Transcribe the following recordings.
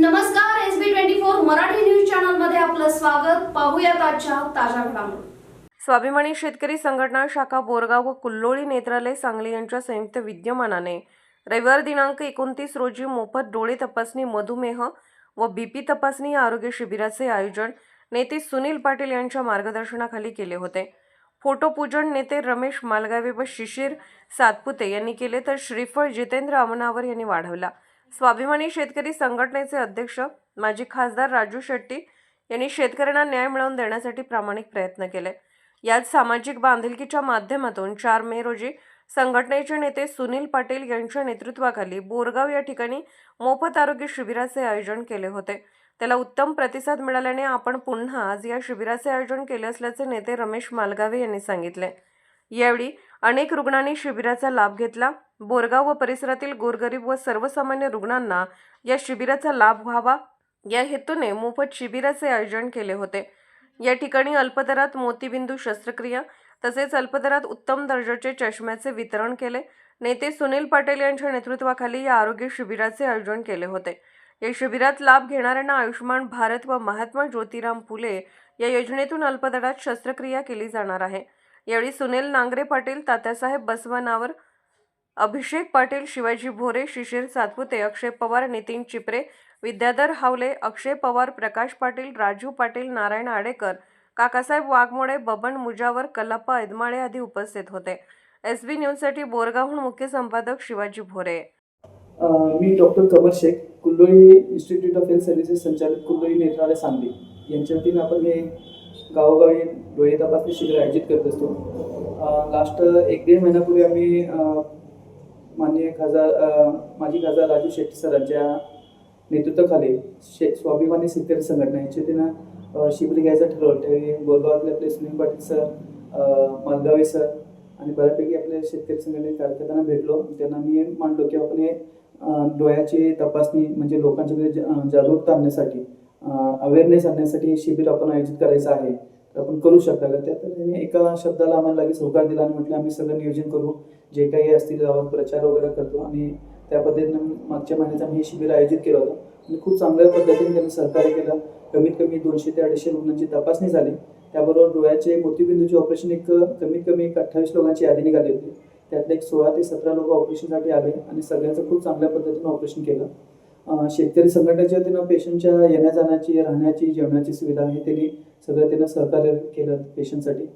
नमस्कार S B twenty four Marathi news चॅनलमध्ये आपलं स्वागत. पाहूयात आजच्या ताज्या घडामोडी. स्वाभिमानी शेतकरी संघटना शाखा बोरगाव व कुल्लोळी नेत्रालय सांगली यांच्या संयुक्त विद्यमानाने रविवार दिनांक एकोणतीस रोजी मोफत डोळे तपासणी मधुमेह व बीपी तपासणी या आरोग्य शिबिराचे आयोजन नेते सुनील पाटील यांच्या मार्गदर्शनाखाली केले होते. फोटोपूजन नेते रमेश मालगावे व शिशिर सातपुते यांनी केले तर श्रीफळ जितेंद्र अमनावर यांनी वाढवला. स्वाभिमानी शेतकरी संघटनेचे अध्यक्ष माजी खासदार राजू शेट्टी यांनी शेतकऱ्यांना न्याय मिळवून देण्यासाठी प्रामाणिक प्रयत्न केले. यात सामाजिक बांधिलकीच्या माध्यमातून चार मे रोजी संघटनेचे नेते सुनील पाटील यांच्या नेतृत्वाखाली बोरगाव या ठिकाणी मोफत आरोग्य शिबिराचे आयोजन केले होते. त्याला उत्तम प्रतिसाद मिळाल्याने आपण पुन्हा आज या शिबिराचे आयोजन केले असल्याचे नेते रमेश मालगावे यांनी सांगितले. यावेळी अनेक रुग्णांनी शिबिराचा लाभ घेतला. बोरगाव व परिसरातील गोरगरीब व सर्वसामान्य रुग्णांना या शिबिराचा लाभ व्हावा. या हेतूने मोफत शिबिराचे आयोजन केले होते. या ठिकाणी अल्पदरात मोतीबिंदू शस्त्रक्रिया तसेच अल्पदरात उत्तम दर्जाचे चष्म्याचे वितरण केले. नेते सुनील पाटील यांच्या नेतृत्वाखाली या आरोग्य शिबिराचे आयोजन केले होते. या शिबिरात लाभ घेणाऱ्यांना आयुष्यमान भारत व महात्मा ज्योतिराम फुले या योजनेतून अल्पदरात शस्त्रक्रिया केली जाणार आहे. यावेळी सुनील नांगरे पाटील तात्यासाहेब बसवनावर अभिषेक पाटील शिवाजी भोरे शिशिर सातपुते अक्षय पवार नितीन चिपरे विद्याधर हावले अक्षय पवार प्रकाश पाटील राजू पाटील नारायण आडेकर काकासाहेब वाघमोडे बबन मुजावर कल्लप्पा ऐदमाळे आदी उपस्थित होते. एस बी न्यूजसाठी बोरगावहून मुख्य संपादक शिवाजी भोरे. मी doctor Qamar Shaikh Kulloli institute of health services संचालक कुल्लोळी नेत्रालय सांगली. यांच्या वतीनं आपण हे गावोगावी डोळे तपासणी शिबिर आयोजित करत असतो. लास्ट एक दीड महिन्यापूर्वी आम्ही अ, माननीय खासदार माजी खासदार राजू शेट्टी सरांच्या नेतृत्वाखाली शे स्वाभिमानी शेतकरी संघटना त्यांना वतीनं शिबिर घ्यायचं ठरवलं. त्यावेळी बोरगावातले आपले सुनील पाटील सर मालगावे सर आणि बऱ्यापैकी आपल्या शेतकरी संघटने कार्यकर्त्यांना भेटलो. त्यांना मी मांडलो की आपण हे डोळ्याची तपासणी म्हणजे लोकांच्या जागरूकता आणण्यासाठी अवेअरनेस आणण्यासाठी हे शिबिर आपण आयोजित करायचं आहे. तर आपण करू शकता का? त्यात त्यांनी एका शब्दाला आम्हाला लगेच होकार दिला आणि म्हटलं आम्ही सगळं नियोजन करू. जे काही असतील गावात प्रचार वगैरे करतो. आणि त्या पद्धतीनं मागच्या महिन्यात आम्ही हे शिबिर आयोजित केलं होतं. आणि खूप चांगल्या पद्धतीने त्यांनी सहकार्य केलं. कमीत कमी दोनशे ते अडीचशे रुग्णांची तपासणी झाली. त्याबरोबर डोळ्याचे मोतीबिंदूचे ऑपरेशन एक कमीत कमी एक अठ्ठावीस लोकांची यादी निघाली होती. त्यातले एक सोळा ते सतरा लोक ऑपरेशनसाठी आले आणि सगळ्यांचं खूप चांगल्या पद्धतीनं ऑपरेशन केलं. शेतकरी संघटनेच्या वतीनं पेशंटच्या येण्या जाण्याची राहण्याची जेवणाची सुविधा हे त्यांनी सगळं त्यांना सहकार्य केलं पेशंटसाठी.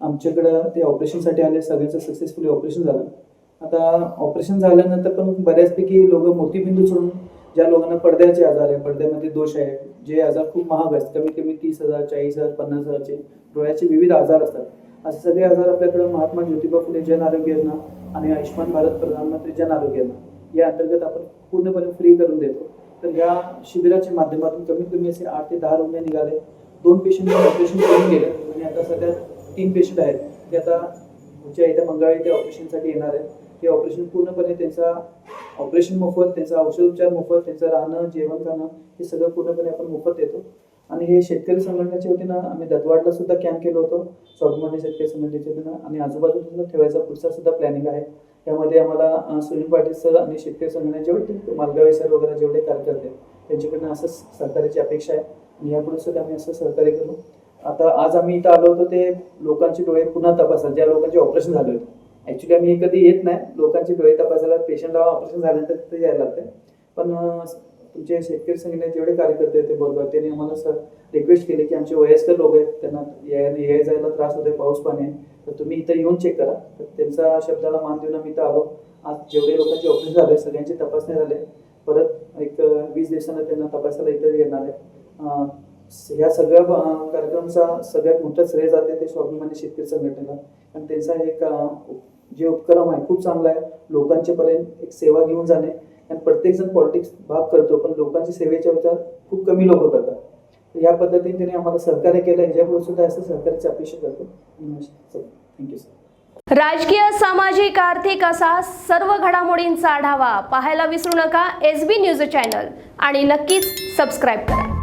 आमच्याकडं ते ऑपरेशनसाठी आले सगळ्यांचं सक्सेसफुली ऑपरेशन झालं. आता ऑपरेशन झाल्यानंतर पण बऱ्याचपैकी लोक मोतीबिंदू सोडून ज्या लोकांना पडद्याचे आजार आहे पडद्यामध्ये दोष आहे जे आजार खूप महाग असतात कमीत कमी तीस हजार चाळीस हजार पन्नास हजारचे डोळ्याचे विविध आजार असतात. असे सगळे आजार आपल्याकडे महात्मा ज्योतिबा फुले जन आरोग्य योजना आणि आयुष्यमान भारत प्रधानमंत्री जन आरोग्य योजना. या अंतर्गत आपण पूर्णपणे फ्री करून देतो. तर या शिबिराच्या माध्यमातून कमीत कमी असे आठ ते दहा रुग्ण निघाले. दोन पेशंट ऑपरेशन करून गेले. आणि आता सध्या तीन पेशंट आहेत. ते आता पुढच्या येत्या मंगळवारी ते ऑपरेशनसाठी येणार आहेत. ते ऑपरेशन पूर्णपणे त्यांचा ऑपरेशन मोफत त्यांचा औषधोपचार मोफत त्यांचं राहणं जेवण खाणं हे सगळं पूर्णपणे आपण मोफत देतो. आणि हे शेतकरी संघटनेचे होते ना आम्ही दत्तवाडला सुद्धा कॅम्प केलं होतं. स्वाभिमानी शेतकरी संघटनेचे होते ना आणि आजूबाजूला सुद्धा ठेवायचा पुढचा सुद्धा प्लॅनिंग आहे. त्यामध्ये आम्हाला सुनील पाटील सर आणि शेतकरी संघटना जेवढे मालगावी सर वगैरे जेवढे कार्यकर्ते त्यांच्याकडनं असं सहकार्याची अपेक्षा आहे. आणि यापुढे सुद्धा आम्ही असं सहकार्य करू. आता आज आम्ही इथं आलो होतो ते लोकांचे डोळे पुन्हा तपासायला ज्या लोकांचे ऑपरेशन झाले होते. ॲक्च्युली आम्ही कधी येत नाही. लोकांचे डोळे तपासायला पेशंटला ऑपरेशन झाल्यानंतर तिथे यायला लागते पण तुमचे शेतकरी संघटनेचे जेवढे कार्यकर्ते होते बरोबर त्यांनी आम्हाला सर रिक्वेस्ट केली की आमचे वयस्कर लोक आहेत त्यांना ये याय जायला त्रास होतोय पाऊस पाणी आहे. तर तुम्ही इथं येऊन चेक करा. तर त्यांचा शब्दाला मान देऊन आम्ही इथं आलो. आज जेवढे लोकांचे ऑपरेशन झाले सगळ्यांचे तपासणी झाले. परत एक वीस दिवसांना त्यांना तपासायला इथं येणार आहे. ह्या या सगळ्या कार्यक्रमाचा सगळ्यात मोठं श्रेय जाते ते स्वाभिमानी शेतकरी संघटनेला. आणि त्यांचा एक जे उपक्रम आहे खूप चांगला आहे. लोकांच्या पर्यंत एक सेवा घेऊन जाणे. आणि प्रत्येक जण पॉलिटिक्स भाग करतो पण लोकांची सेवेचा विचार खूप कमी लोक करतात. तर या पद्धतीने त्यांनी आम्हाला सहकार्य केलं याच्यापुढे सुद्धा असं सहकार्याची अपेक्षा करतो. थँक्यू सर राजकीय सामाजिक आर्थिक असा सर्व घडामोडींचा आढावा पाहायला विसरू नका. एस बी न्यूज चॅनल आणि नक्कीच सबस्क्राईब करा.